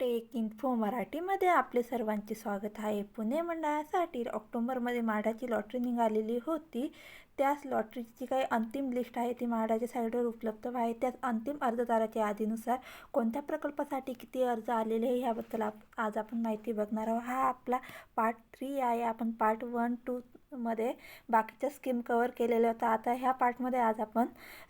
Take info मराठीमध्ये आपले सर्वांचे स्वागत आहे. पुणे मंडळासाठी ऑक्टोबरमध्ये म्हाडाची लॉटरी निघालेली होती. त्याच लॉटरीची काही अंतिम लिस्ट आहे ती म्हाडाच्या साईडवर उपलब्ध आहे. त्याच अंतिम अर्जदाराच्या यादीनुसार कोणत्या प्रकल्पासाठी किती अर्ज आलेले आहे ह्याबद्दल आप आज आपण माहिती बघणार आहोत. हा आपला पार्ट थ्री आहे. आपण पार्ट वन टू मध्ये बाकीच्या स्कीम कवर केलेल्या होत्या. आता ह्या पार्टमध्ये आज आपण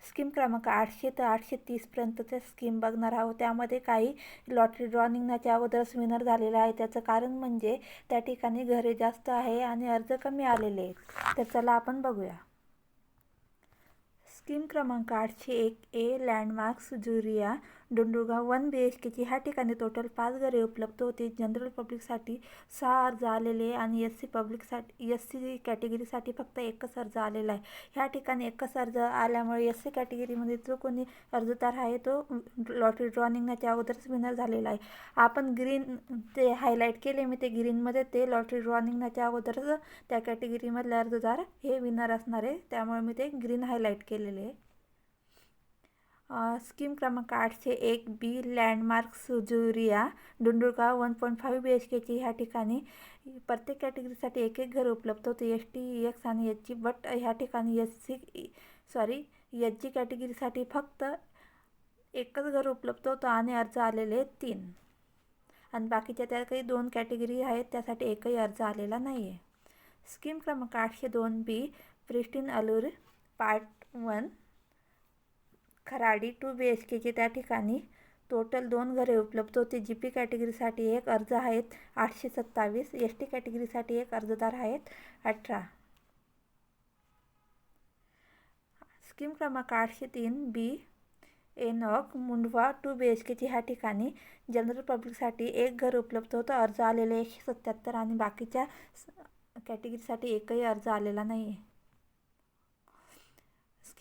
स्कीम क्रमांक आठशे ते आठशे तीसपर्यंतच्या स्कीम बघणार आहोत. त्यामध्ये काही लॉटरी ड्रॉ निघण्याच्या अगोदरच विनर झालेला आहे. त्याचं कारण म्हणजे त्या ठिकाणी घरे जास्त आहे आणि अर्ज कमी आलेले आहेत. तर चला आपण बघूया. स्कीम क्रमांक आठशे एक A landmarks Juria Dondurgaon one B H केची ह्या ठिकाणी टोटल पाच घरे उपलब्ध होती. जनरल पब्लिकसाठी सहा अर्ज आलेले आणि एस सी पब्लिकसाठी एस सी कॅटेगरीसाठी फक्त एकच अर्ज आलेला आहे. ह्या ठिकाणी एकच अर्ज आल्यामुळे एस सी कॅटेगरीमध्ये जो कोणी अर्जदार आहे तो लॉटरी ड्रॉ निघण्याच्या अगोदरच विनर झालेला आहे. आपण ग्रीन ते हायलाईट केले मी ते ग्रीनमध्ये ते लॉटरी ड्रॉ निघण्याच्या अगोदरच त्या कॅटेगरीमधले अर्जदार हे विनर असणार आहे. त्यामुळे मी ते ग्रीन हायलाईट केलेले आहे. स्कीम क्रमांक आठशे एक B landmark सुजुरिया डुंडुळगाव one point five B H केची ह्या ठिकाणी प्रत्येक कॅटेगरीसाठी एक एक घर उपलब्ध होते. एस टी एक्स आणि एच जी बट ह्या ठिकाणी S C sorry H G कॅटेगरीसाठी फक्त एकच घर उपलब्ध होतं आणि अर्ज आलेले तीन. आणि बाकीच्या त्या काही दोन कॅटेगरी आहेत त्यासाठी एकही अर्ज आलेला नाही आहे स्कीम क्रमांक आठशे दोन B Pristine Allure part one Kharadi two B H केचे त्या ठिकाणी टोटल दोन घरे उपलब्ध होती. जी पी कॅटेगरीसाठी एक अर्ज आहेत आठशे सत्तावीस. एस टी कॅटेगरीसाठी एक अर्जदार आहेत अठरा. स्कीम क्रमांक आठशे तीन बी एनॉक मुंडवा टू बी एच केची ह्या ठिकाणी जनरल पब्लिकसाठी एक घर उपलब्ध होतं. अर्ज आलेले एकशे सत्याहत्तर आणि बाकीच्या कॅटेगरीसाठी एकही अर्ज आलेला नाही आहे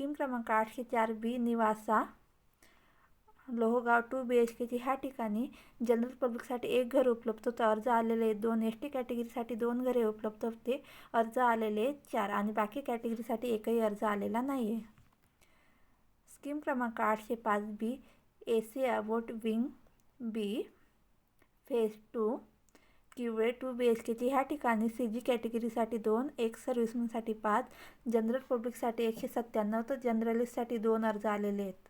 स्कीम क्रमांक आठशे चार B Nivasa Lohegaon two B H केची ह्या ठिकाणी जनरल पब्लिकसाठी एक घर उपलब्ध होतं. अर्ज आलेले दोन एस टी कॅटेगरीसाठी दोन घरे उपलब्ध होते. अर्ज आलेले चार आणि बाकी कॅटेगरीसाठी एकही अर्ज आलेला नाही आहे स्कीम क्रमांक आठशे पाच B A C Abode wing B phase two Kiwale two B H केची ह्या ठिकाणी सी जी कॅटेगरीसाठी दोन एक सर्व्हिसमनसाठी पाच जनरल पब्लिकसाठी एकशे सत्त्याण्णव तर जनरलिस्टसाठी दोन अर्ज आलेले आहेत.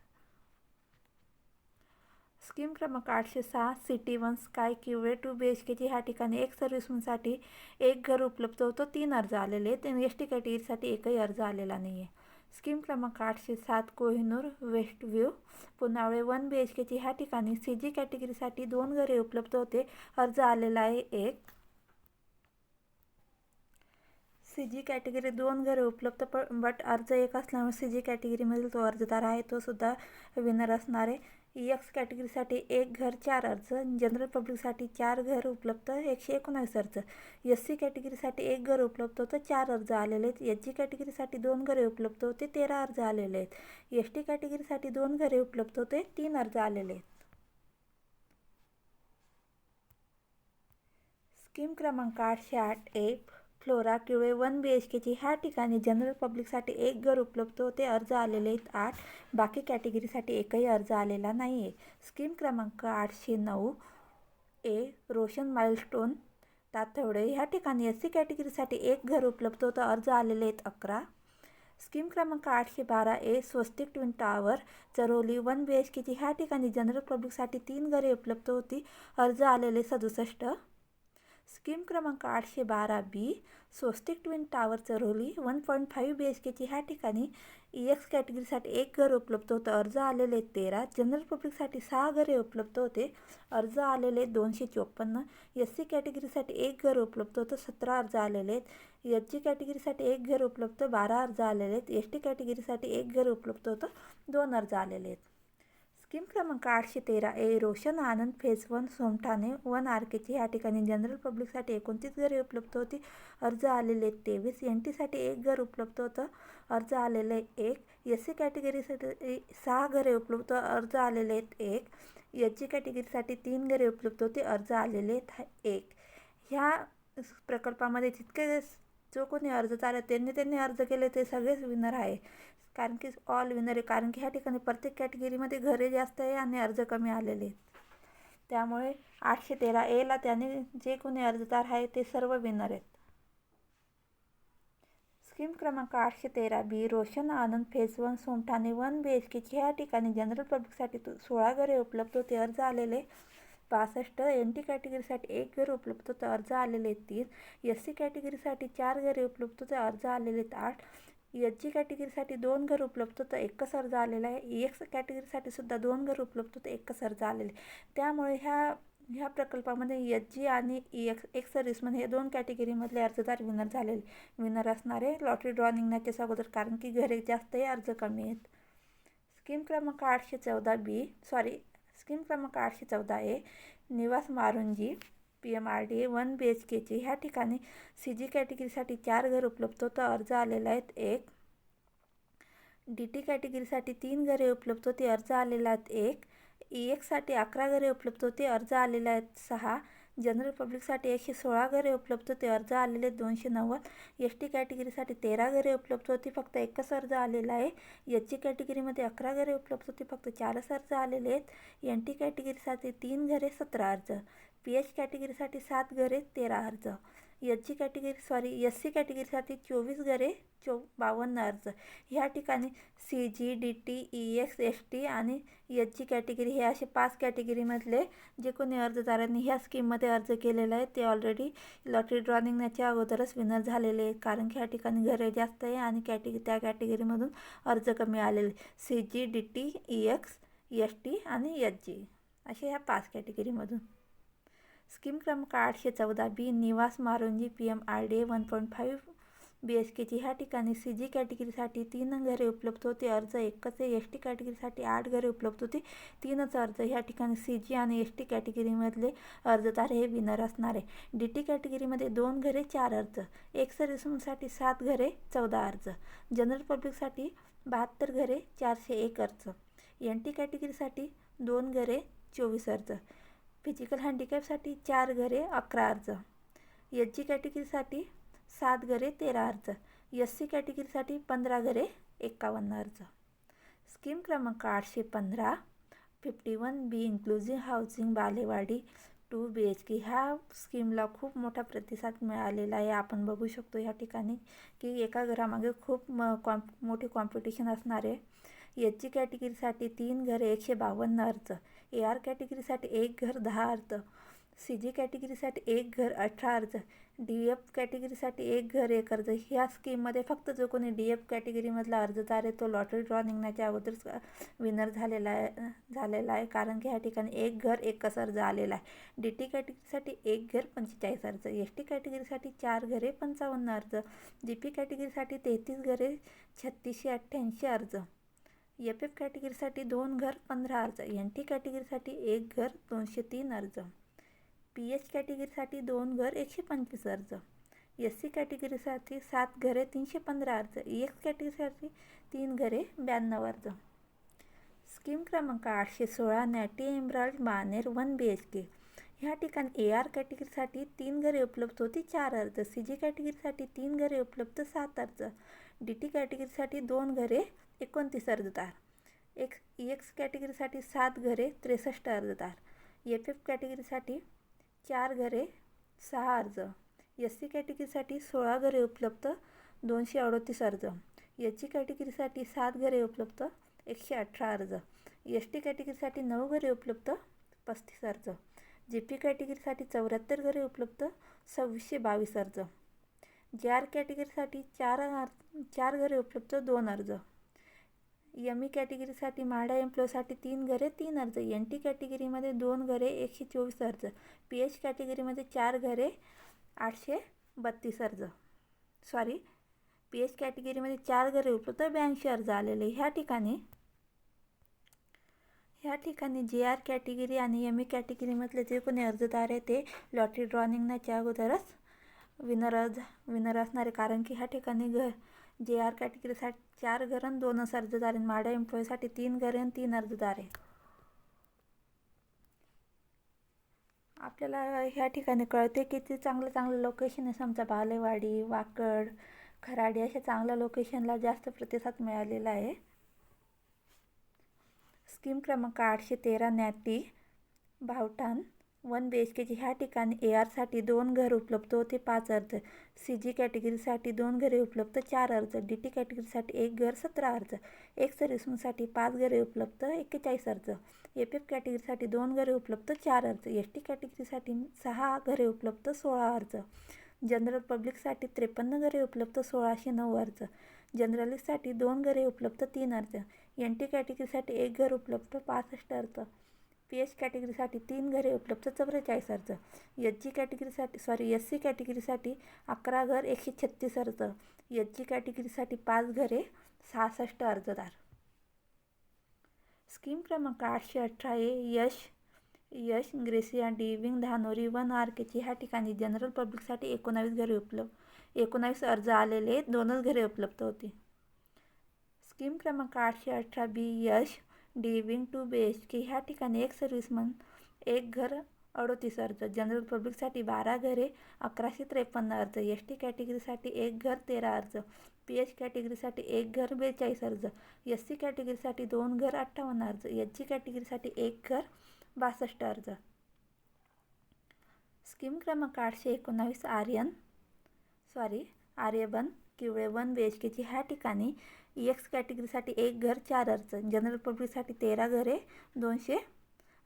स्कीम क्रमांक आठशे सहा City One Sky Kiwale two B H केची ह्या ठिकाणी एक सर्व्हिसमनसाठी एक घर उपलब्ध होतो तीन अर्ज आलेले आहेत. आणि एस टी कॅटेगरीसाठी एकही अर्ज आलेला नाही आहे स्कीम क्रमांक आठशे सात Kohinoor West View Punawale one B H केची ह्या ठिकाणी सी जी कॅटेगरीसाठी दोन घरे उपलब्ध होते. अर्ज आलेला आहे एक. सी जी कॅटेगरी दोन घरे उपलब्ध प बट अर्ज एक असल्यामुळे सी जी कॅटेगरीमधील जो अर्जदार आहे तो सुद्धा विनर असणार आहे. एक्स कॅटेगरीसाठी एक घर चार अर्ज. जनरल पब्लिकसाठी चार घर उपलब्ध एकशे एकोणावीस अर्ज. एस सी कॅटेगरीसाठी एक घर उपलब्ध होतं चार अर्ज आलेले आहेत. एच जी कॅटेगरीसाठी दोन घरे उपलब्ध होते तेरा अर्ज आलेले आहेत. एस टी कॅटेगरीसाठी दोन घरे उपलब्ध होते तीन अर्ज आलेले आहेत. स्कीम क्रमांक आठशे आठ एक. Flora Kiwale one B H केची ह्या ठिकाणी जनरल पब्लिकसाठी एक घर उपलब्ध होते. अर्ज आलेले आहेत आठ. बाकी कॅटेगरीसाठी एकही अर्ज आलेला नाही आहे स्कीम क्रमांक आठशे नऊ ए. रोशन माइलस्टोन तातवडे ह्या ठिकाणी एस सी कॅटेगरीसाठी एक घर उपलब्ध होतं. अर्ज आलेले आहेत अकरा. स्कीम क्रमांक आठशे बारा A. Swastik Twin Tower. Charholi one B H केची ह्या ठिकाणी जनरल पब्लिकसाठी तीन घरे उपलब्ध होती. अर्ज आलेले सदुसष्ट. स्कीम क्रमांक आठशे बारा B Swastik Twin Tower Charholi one point five B H केची ह्या ठिकाणी ई एक्स कॅटेगरीसाठी एक घर उपलब्ध होतं. अर्ज आलेले तेरा जनरल पब्लिकसाठी सहा घरे उपलब्ध होते. अर्ज आलेले दोनशे चोपन्न एस सी कॅटेगरीसाठी एक घर उपलब्ध होतं सतरा अर्ज आलेले आहेत. एच जी कॅटेगरीसाठी एक घर उपलब्ध बारा अर्ज आलेले आहेत. एस टी कॅटेगरीसाठी एक घर उपलब्ध होतं दोन अर्ज आलेले आहेत. स्कीम क्रमांक आठशे तेरा A Roshan Anand phase one Somatane one R या ह्या ठिकाणी जनरल पब्लिकसाठी एकोणतीस घरे उपलब्ध होती. अर्ज आलेले तेवीस एन टीसाठी एक घर उपलब्ध होतं. अर्ज आलेले एक एस सी कॅटेगरीसाठी सहा घरे उपलब्ध अर्ज आलेले आहेत एक एच जी कॅटेगरीसाठी तीन घरे उपलब्ध होते. अर्ज आलेले आहेत एक. ह्या प्रकल्पामध्ये जितके जो कोणी अर्ज चालत त्यांनी त्यांनी अर्ज केले ते सगळेच विनर आहे. कारण की ऑल विनर आहे. कारण की ह्या ठिकाणी प्रत्येक कॅटेगरीमध्ये घरे जास्त आहे आणि अर्ज कमी आलेले आहेत. त्यामुळे आठशे तेरा एला त्याने जे कोणी अर्जदार आहे ते सर्व विनर आहेत. स्कीम क्रमांक आठशे तेरा B Roshan Anand phase one Somatane one B H केची ह्या ठिकाणी जनरल पब्लिकसाठी तो सोळा घरे उपलब्ध होते अर्ज आलेले पासष्ट एन टी कॅटेगरीसाठी एक घर उपलब्ध होतं अर्ज आलेले आहेत तीन एस सी कॅटेगरीसाठी चार घरे उपलब्ध होते अर्ज आलेले आहेत आठ एच जी कॅटेगरीसाठी दोन घर उपलब्ध तर एकच अर्ज आलेला आहे. ई एक्स कॅटेगरीसाठी सुद्धा दोन घर उपलब्ध होतं एकच अर्ज आलेले त्यामुळे ह्या ह्या प्रकल्पामध्ये एच जी आणि ई एक्स एक्स सर्व्हिसमन हे दोन कॅटेगरीमधले अर्जदार विनर झालेले. विनर असणारे लॉटरी ड्रॉ निघण्याच्या अगोदर कारण की घरे जास्त आहे अर्ज कमी आहेत. स्कीम क्रमांक आठशे चौदा बी सॉरी स्कीम क्रमांक आठशे चौदा A Niwas Marunji P M R D A one B H केची ह्या ठिकाणी सी जी कॅटेगरीसाठी चार घर उपलब्ध. होतं अर्ज आलेला आहेत एक. डी टी कॅटेगरीसाठी तीन घरे उपलब्ध. होती अर्ज आलेला आहेत एक. ई एक्ससाठी अकरा घरे उपलब्ध. होती अर्ज आलेले आहेत सहा. जनरल पब्लिकसाठी एकशे सोळा घरे उपलब्ध होते. अर्ज आलेले आहेत दोनशे नव्वद. एस टी कॅटेगरीसाठी तेरा घरे उपलब्ध होती. फक्त एकच अर्ज आलेला आहे. एच जी कॅटेगरीमध्ये अकरा घरे उपलब्ध होती. फक्त चारच अर्ज आलेले आहेत. एन टी कॅटेगरीसाठी तीन घरे सतरा अर्ज. पी एच कॅटेगरीसाठी सात घरे तेरा अर्ज. S G category sorry S C कॅटेगरीसाठी चोवीस घरे चो बावन्न अर्ज. ह्या ठिकाणी C G D T E X S T आणि एच जी कॅटेगरी हे असे पाच कॅटेगरीमधले जे कोणी अर्जदारांनी ह्या स्कीममध्ये अर्ज केलेला आहे ते ऑलरेडी लॉटरी ड्रॉ निघण्याच्या अगोदरच विनर झालेले आहेत. कारण की ह्या ठिकाणी घरे जास्त आहे आणि कॅटेगरी त्या कॅटेगरीमधून अर्ज कमी आलेले C G D T E X S T आणि एच जी असे ह्या पाच कॅटेगरीमधून स्कीम क्रमांक आठशे चौदा B Niwas Marunji P M R D A one point five B H केची ह्या ठिकाणी सी जी कॅटेगरीसाठी तीन घरे उपलब्ध होते. अर्ज एकच एस टी कॅटेगरीसाठी आठ घरे उपलब्ध होती. तीनच अर्ज ह्या ठिकाणी सी जी आणि एस टी कॅटेगरीमधले अर्जदार हे विनर असणार आहे. डी टी कॅटेगरीमध्ये दोन घरे चार अर्ज. एक सर्व्हिससाठी सात घरे चौदा अर्ज. जनरल पब्लिकसाठी बहात्तर घरे चारशे एक अर्ज. एन टी कॅटेगरीसाठी दोन घरे चोवीस अर्ज. फिजिकल हँडिकॅपसाठी चार घरे अकरा अर्ज. एच जी कॅटेगरीसाठी सात घरे तेरा अर्ज. एस सी कॅटेगरीसाठी पंधरा घरे एकावन्न अर्ज. स्कीम क्रमांक आठशे पंधरा fifty one B inclusive housing Balewadi two B H K ह्या स्कीमला खूप मोठा प्रतिसाद मिळालेला आहे. आपण बघू शकतो ह्या ठिकाणी की एका घरामागे खूप म कॉम्प मोठे कॉम्पिटिशन असणार आहे एच जी कॅटेगरीसाठी तीन घरे एकशे बावन्न अर्ज. ए आर कॅटेगरीसाठी एक घर दहा अर्ज सी जी कॅटेगरीसाठी एक घर अठरा अर्ज डी एफ कॅटेगरीसाठी एक घर एक अर्ज. ह्या स्कीममध्ये फक्त जो कोणी डी एफ कॅटेगरीमधला अर्जदार आहे तो लॉटरी ड्रॉ निघण्याच्या अगोदरच विनर झालेला आहे झालेला आहे. कारण की ह्या ठिकाणी एक घर एकच अर्ज आलेला आहे. डी टी कॅटेगरीसाठी एक घर पंचेचाळीस अर्ज एस टी कॅटेगरीसाठी चार घरे पंचावन्न अर्ज जी पी कॅटेगरीसाठी तेहतीस घरे छत्तीसशे अठ्ठ्याऐंशी अर्ज. एफ एफ कॅटेगरीसाठी दोन घर पंधरा अर्ज. एन टी कॅटेगरीसाठी एक घर दोनशे तीन अर्ज. पी एच कॅटेगरीसाठी दोन घर एकशे पंचवीस अर्ज. एस सी कॅटेगरीसाठी सात घरे तीनशे पंधरा अर्ज. ई एक्स कॅटेगरीसाठी तीन घरे ब्याण्णव अर्ज. स्कीम क्रमांक आठशे सोळा Nyati Embroid Baner one B H K ह्या ठिकाणी ए आर कॅटेगरीसाठी तीन घरे उपलब्ध होती चार अर्ज. सी जी कॅटेगरीसाठी तीन घरे उपलब्ध सात अर्ज. डी टी कॅटेगरीसाठी दोन घरे एकोणतीस अर्जदार एक्स ई एक्स कॅटेगरीसाठी सात घरे त्रेसष्ट अर्जदार एफ एफ कॅटेगरीसाठी चार घरे सहा अर्ज. एस सी कॅटेगरीसाठी सोळा घरे उपलब्ध दोनशे अडतीस अर्ज. एच जी कॅटेगरीसाठी सात घरे उपलब्ध एकशे अठरा अर्ज. एस टी कॅटेगरीसाठी नऊ घरे उपलब्ध पस्तीस अर्ज. जी पी कॅटेगरीसाठी चौऱ्याहत्तर घरे उपलब्ध सव्वीसशे बावीस अर्ज. जे आर कॅटेगरीसाठी चार चार घरे उपलब्ध दोन अर्ज. एम ई कॅटेगरीसाठी म्हाडा एम्प्लॉयसाठी तीन घरे तीन अर्ज. एन टी कॅटेगरीमध्ये दोन घरे एकशे चोवीस अर्ज. पी एच कॅटेगरीमध्ये चार घरे आठशे बत्तीस अर्ज. सॉरी पी एच कॅटेगरीमध्ये चार घरे उपलब्ध ब्याऐंशी अर्ज आलेले. ह्या ठिकाणी ह्या ठिकाणी जे आर कॅटेगरी आणि एम ई कॅटेगरीमधले जे कोणी अर्जदार आहे ते लॉटरी ड्रॉनिंगनाच्या अगोदरच विनर अर्ज विनर असणारे कारण की ह्या ठिकाणी घ जे आर कॅटेगरीसाठी चार घर दोनच अर्जदार आहे माडा एम्प्लॉयसाठी तीन घरे तीन अर्जदार आहे आपल्याला ह्या ठिकाणी कळते की ते चांगलं चांगलं लोकेशन आहे. समजा बालेवाडी वाकड खराडी अशा चांगल्या लोकेशनला जास्त प्रतिसाद मिळालेला आहे. स्कीम क्रमांक आठशे तेरा नॅटी भावठाण वन बी एच केची ह्या ठिकाणी ए आरसाठी दोन घर उपलब्ध होते पाच अर्ज. सी जी कॅटेगरीसाठी दोन घरे उपलब्ध चार अर्ज. डी टी कॅटेगरीसाठी एक घर सतरा अर्ज. एक सर्व्हिसमनसाठी पाच घरे उपलब्ध एक्केचाळीस अर्ज. एफ एफ कॅटेगरीसाठी दोन घरे उपलब्ध चार अर्ज. एस टी कॅटेगरीसाठी सहा घरे उपलब्ध सोळा अर्ज. जनरल पब्लिकसाठी त्रेपन्न घरे उपलब्ध सोळाशे नऊ अर्ज. जनरलिस्टसाठी दोन घरे उपलब्ध तीन अर्ज. एन टी कॅटेगरीसाठी एक घर उपलब्ध पासष्ट अर्ज. पी एच कॅटेगरीसाठी तीन घरे उपलब्ध चौवेचाळीस अर्ज. H G कॅटेगरीसाठी sorry S C कॅटेगरीसाठी अकरा घर एकशे छत्तीस अर्ज. एच जी कॅटेगरीसाठी पाच घरे सहासष्ट अर्जदार. स्कीम क्रमांक आठशे अठरा A Yash Yash Gracia D wing Dhanori one R केची ह्या ठिकाणी जनरल पब्लिकसाठी एकोणावीस घरे उपलब्ध एकोणावीस अर्ज आलेले दोनच घरे उपलब्ध होती. स्कीम क्रमांक आठशे अठरा B Yash D wing two B H K ह्या ठिकाणी एक सर्व्हिसमन एक घर अडोतीस अर्ज जनरल पब्लिकसाठी बारा घरे अकराशे त्रेपन्न अर्ज एस टी कॅटेगरीसाठी एक घर तेरा अर्ज पी एच कॅटेगरीसाठी एक घर बेचाळीस अर्ज एस सी कॅटेगरीसाठी दोन घर अठ्ठावन्न अर्ज एच जी कॅटेगरीसाठी एक घर बासष्ट अर्ज. स्कीम क्रमांक आठशे एकोणावीस Aryan sorry Aryaban Kiwale one B H केची ह्या ठिकाणी ई एक्स कॅटेगरीसाठी एक घर चार अर्ज. जनरल पब्लिकसाठी तेरा घरे दोनशे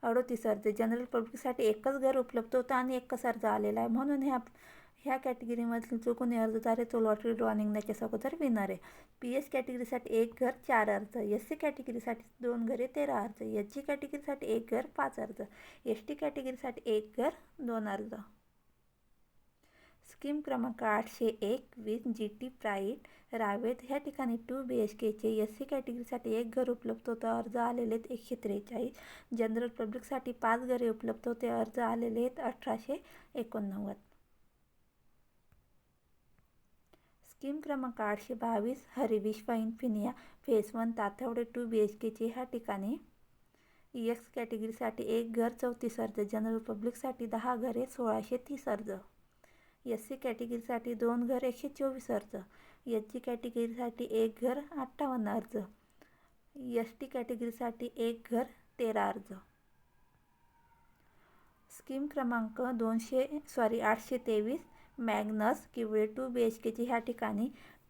अडोतीस अर्ज. जनरल पब्लिकसाठी एकच घर उपलब्ध होतं आणि एकच अर्ज आलेला आहे. म्हणून ह्या ह्या कॅटेगरीमधील जो कोणी अर्जदार आहे तो लॉटरी ड्रॉ निघण्याच्या अगोदर विनर आहे. पी एस कॅटेगरीसाठी एक घर चार अर्ज. एस सी कॅटेगरीसाठी दोन घरे तेरा अर्ज. एच जी कॅटेगरीसाठी एक घर पाच अर्ज. एस टी कॅटेगरीसाठी एक घर दोन अर्ज. स्कीम क्रमांक आठशे एक वीस जी टी प्राईट रावेत. ह्या ठिकाणी टू बी एच केचे एस सी कॅटेगरीसाठी एक घर उपलब्ध होतं. अर्ज आलेले आहेत एकशे त्रेचाळीस. जनरल पब्लिकसाठी पाच घरे उपलब्ध होते. अर्ज आलेले आहेत अठराशे एकोणनव्वद. स्कीम क्रमांक आठशे बावीस Harivishwa Infinia phase one Tathawade two B H केचे ह्या ठिकाणी ई एक्स कॅटेगरीसाठी एक घर चौतीस अर्ज. जनरल पब्लिकसाठी दहा घरे सोळाशे तीस अर्ज. एस सी कॅटेगरीसाठी दोन घर एकशे चोवीस अर्ज एस जी कॅटेगरीसाठी एक घर अठ्ठावन्न अर्ज एस टी कॅटेगरीसाठी एक घर तेरा अर्ज. स्कीम क्रमांक दोनशे सॉरी आठशे तेवीस Magnus Kiwale two B H केची ह्या ठिकाणी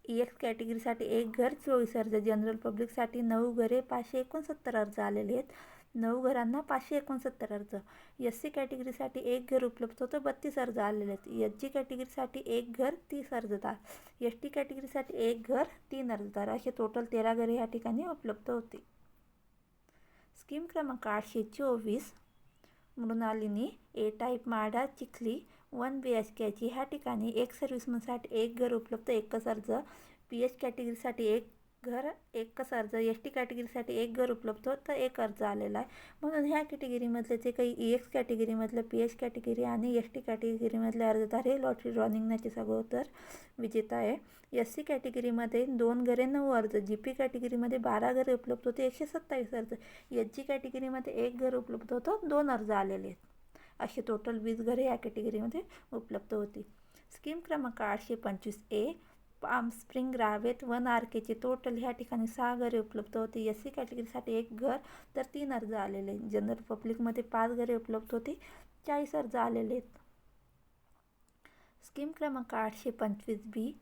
ई एक्स कॅटेगरीसाठी एक घर चोवीस अर्ज जनरल पब्लिकसाठी नऊ घरे पाचशे एकोणसत्तर अर्ज आलेले आहेत. नऊ घरांना पाचशे एकोणसत्तर अर्ज. एस सी कॅटेगरीसाठी एक घर उपलब्ध होतं बत्तीस अर्ज आलेले आहेत. एच जी कॅटेगरीसाठी एक घर तीस अर्जदार. एस टी कॅटेगरीसाठी एक घर तीन अर्जदार. असे टोटल तेरा घरे या ठिकाणी उपलब्ध होती. स्कीम क्रमांक आठशे चोवीस Mrinalini A type MHADA Chikhali one B H केची ह्या ठिकाणी एक सर्व्हिसमनसाठी एक घर उपलब्ध एकच अर्ज. पी एच कॅटेगरीसाठी एक घर एकच अर्ज एस टी कॅटेगरीसाठी एक घर उपलब्ध तर एक अर्ज आलेला आहे. म्हणून ह्या कॅटेगरीमधले जे काही ई एक्स कॅटेगरीमधलं पी एच कॅटेगरी आणि एस टी कॅटेगरीमधले अर्जदार हे लॉटरी ड्रॉनिंगनाचे निघण्याचे सगोदर विजेता आहे. एस सी कॅटेगरीमध्ये दोन घरे नऊ अर्ज. जी पी कॅटेगरीमध्ये बारा घरे उपलब्ध होते एकशे सत्तावीस अर्ज. एच जी कॅटेगरीमध्ये एक घर उपलब्ध होतं दोन अर्ज आलेले आहेत. असे टोटल वीस घरे या कॅटेगरीमध्ये उपलब्ध होती. स्कीम क्रमांक आठशे पंचवीस A Palm Spring Ravet one R Keche total ह्या ठिकाणी सहा घरे उपलब्ध होती. एस सी कॅटेगरीसाठी एक घर तर तीन अर्ज आलेले जनरल पब्लिकमध्ये पाच घरे उपलब्ध होती चाळीस अर्ज आलेले आहेत. स्कीम क्रमांक आठशे पंचवीस B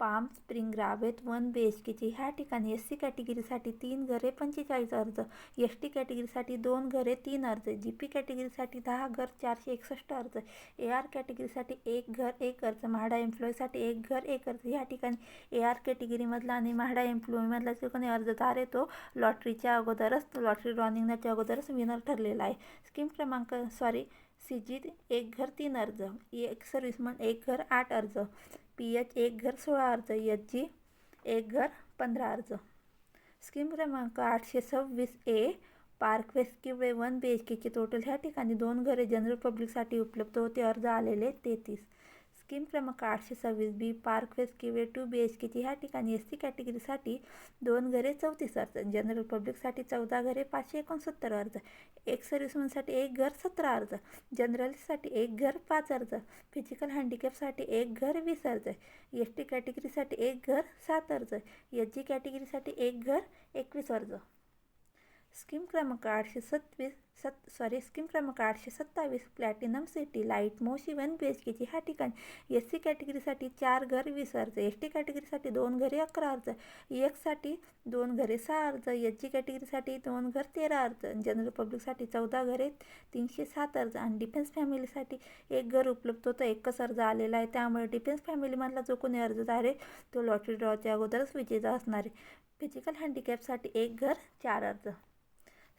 Palm Spring Ravet one B H केची ह्या ठिकाणी एस सी कॅटेगरीसाठी तीन घरे पंचेचाळीस अर्ज एस टी कॅटेगरीसाठी दोन घरे तीन अर्ज जी पी कॅटेगरीसाठी दहा घर चारशे एकसष्ट अर्ज ए आर कॅटेगरीसाठी एक घर एक अर्ज म्हाडा एम्प्लॉईसाठी एक घर एक अर्ज. ह्या ठिकाणी ए आर कॅटेगरीमधला आणि म्हाडा एम्प्लॉईमधला जो कोणी अर्जदार आहे तो लॉटरीच्या अगोदरच लॉटरी ड्रॉनिंगच्या अगोदरच विनर ठरलेला आहे. स्कीम क्रमांक सॉरी सी जी एक घर तीन अर्ज एक सर्व्हिसमन एक घर आठ अर्ज. पी एच एक घर सोळा अर्ज एच जी एक घर पंधरा अर्ज. स्कीम क्रमांक आठशे सव्वीस ए पार्कवे स्कीमवे वन बी एच केचे टोटल ह्या ठिकाणी दोन घरे जनरल पब्लिकसाठी उपलब्ध होते. अर्ज आलेले तेहतीस. स्कीम क्रमांक आठशे सव्वीस B Park West Kiwale two B H केची ह्या ठिकाणी एस सी कॅटेगरीसाठी दोन घरे चौतीस अर्ज जनरल पब्लिकसाठी चौदा घरे पाचशे एकोणसत्तर अर्ज एक सर्व्हिसमनसाठी एक घर सतरा अर्ज जनरलसाठी एक घर पाच अर्ज फिजिकल हँडिकॅपसाठी एक घर वीस अर्ज एस टी कॅटेगरीसाठी एक घर सात अर्ज एच जी कॅटेगरीसाठी एक घर एकवीस अर्ज. स्कीम क्रमांक आठशे सत्वीस सत सॉरी स्कीम क्रमांक आठशे सत्तावीस Platinum City Light Moshi one B H केची ह्या ठिकाणी. एस सी कॅटेगरीसाठी चार घर वीस अर्ज. एस टी कॅटेगरीसाठी दोन घरे अकरा अर्ज. एकसाठी दोन घरे सहा अर्ज. एच जी कॅटेगरीसाठी दोन घर तेरा अर्ज. जनरल पब्लिकसाठी चौदा घरे तीनशे सात अर्ज. आणि डिफेन्स फॅमिलीसाठी एक घर उपलब्ध होतं. एकच अर्ज आलेला आहे. त्यामुळे डिफेन्स फॅमिलीमधला जो कोणी अर्जदार आहे तो लॉटरी ड्रॉच्या अगोदरच विजेता असणार आहे. फिजिकल हँडिकॅपसाठी एक घर चार अर्ज.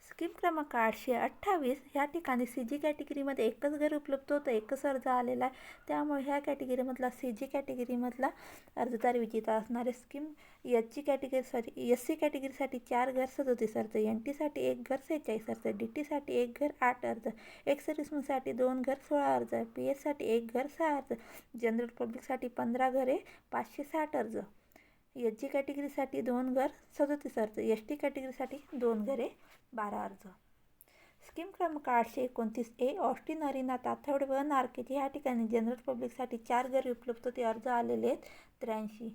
स्कीम क्रमांक आठशे अठ्ठावीस. ह्या ठिकाणी सी जी कॅटेगरीमध्ये एकच घर उपलब्ध होतं एकच अर्ज आलेला आहे. त्यामुळे ह्या कॅटेगरीमधला सी जी कॅटेगरीमधला अर्जदार विजेता असणारे स्कीम एच जी कॅटेगरीसाठी एस सी कॅटेगरीसाठी चार घर सदोतीस अर्ज एन टीसाठी एक घर सेहेचाळीस अर्ज डी टीसाठी एक घर आठ अर्ज एक्स सर्व्हिसमनसाठी दोन घर सोळा अर्ज पी एससाठी एक घर सहा अर्ज जनरल पब्लिकसाठी पंधरा घरे पाचशे साठ अर्ज. एच जी कॅटेगरीसाठी दोन घर सदोतीस अर्ज एस टी कॅटेगरीसाठी दोन घरे बारा अर्ज. स्कीम क्रमांक आठशे एकोणतीस ए ऑस्टिन अरिना ताथवड व नार्केची ह्या ठिकाणी जनरल पब्लिकसाठी चार घरे उपलब्ध होते अर्ज आलेले आहेत त्र्याऐंशी.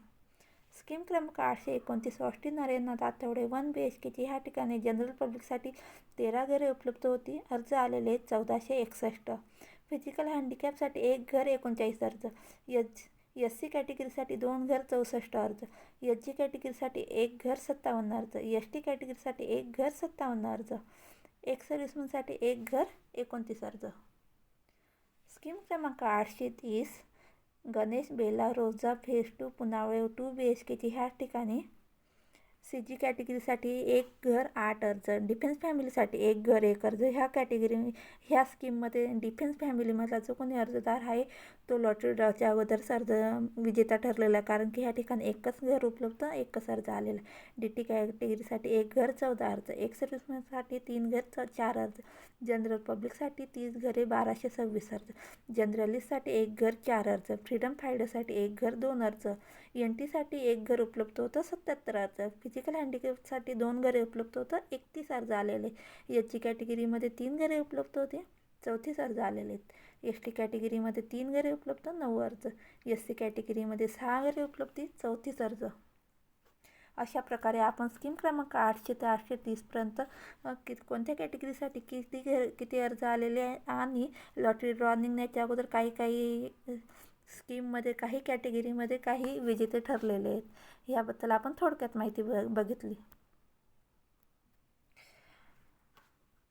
स्कीम क्रमांक आठशे एकोणतीस Austin Arena Tathawade one B H केची ह्या ठिकाणी जनरल पब्लिकसाठी तेरा घरे उपलब्ध होती अर्ज आलेले आहेत चौदाशे एकसष्ट. फिजिकल हँडिकॅपसाठी एक घर एकोणचाळीस अर्ज. एच एस सी कॅटेगरीसाठी दोन घर चौसष्ट अर्ज एस जी कॅटेगरीसाठी एक घर सत्तावन्न अर्ज एस टी कॅटेगरीसाठी एक घर सत्तावन्न अर्ज एक सर्व्हिसमनसाठी एक घर एकोणतीस अर्ज. स्कीम क्रमांक आठशे तीस Ganesh Bella Rosa phase two Punawale two B H केची ह्या ठिकाणी सी जी कॅटेगरीसाठी एक घर आठ अर्ज डिफेन्स फॅमिलीसाठी एक घर एक अर्ज ह्या कॅटेगरी ह्या स्कीममध्ये डिफेन्स फॅमिलीमधला जो कोणी अर्जदार आहे तो लॉटरी ड्रॉच्या अगोदरच अर्ज विजेता ठरलेला आहे. कारण की ह्या ठिकाणी एकच घर उपलब्ध एकच अर्ज आलेला डी टी कॅटेगरीसाठी एक घर चौदा अर्ज. एक सर्व्हिसमॅनसाठी तीन घर च चार अर्ज. जनरल पब्लिकसाठी तीस घरे बाराशे सव्वीस अर्ज. जनरलिस्टसाठी एक घर चार अर्ज. फ्रीडम फायडरसाठी एक घर दोन अर्ज. एन टीसाठी एक घर उपलब्ध होतं सत्याहत्तर अर्ज. फिजिकल हँडिकॅपसाठी दोन घरे उपलब्ध होतं एकतीस अर्ज आलेले. एच कॅटेगरीमध्ये तीन घरे उपलब्ध होते. चौतीस अर्ज आलेले आहेत. एस टी कॅटेगरीमध्ये तीन घरे उपलब्ध नऊ अर्ज. एस सी कॅटेगरीमध्ये सहा घरे उपलब्ध चौतीस अर्ज. अशा प्रकारे आपण स्कीम क्रमांक आठशे ते आठशे तीसपर्यंत कि कोणत्या कॅटेगरीसाठी किती घर किती अर्ज आलेले आहे आणि लॉटरी ड्रॉ निघण्याच्या अगोदर काही काही स्कीममध्ये काही कॅटेगरीमध्ये काही विजेते ठरलेले आहेत. याबद्दल आपण थोडक्यात माहिती ब बघितली.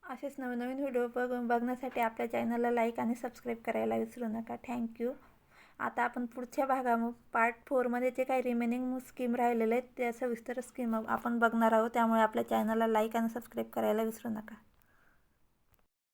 असेच नवनवीन व्हिडिओ बघ बघण्यासाठी आपल्या चॅनलला लाईक आणि सबस्क्राईब करायला विसरू नका. थँक्यू आता आपण पुढच्या भागाम पार्ट फोरमध्ये जे काही रिमेनिंग स्कीम राहिलेले आहेत त्या सविस्तर स्कीम आपण बघणार आहोत. त्यामुळे आपल्या चॅनलला लाईक आणि सबस्क्राईब करायला विसरू नका.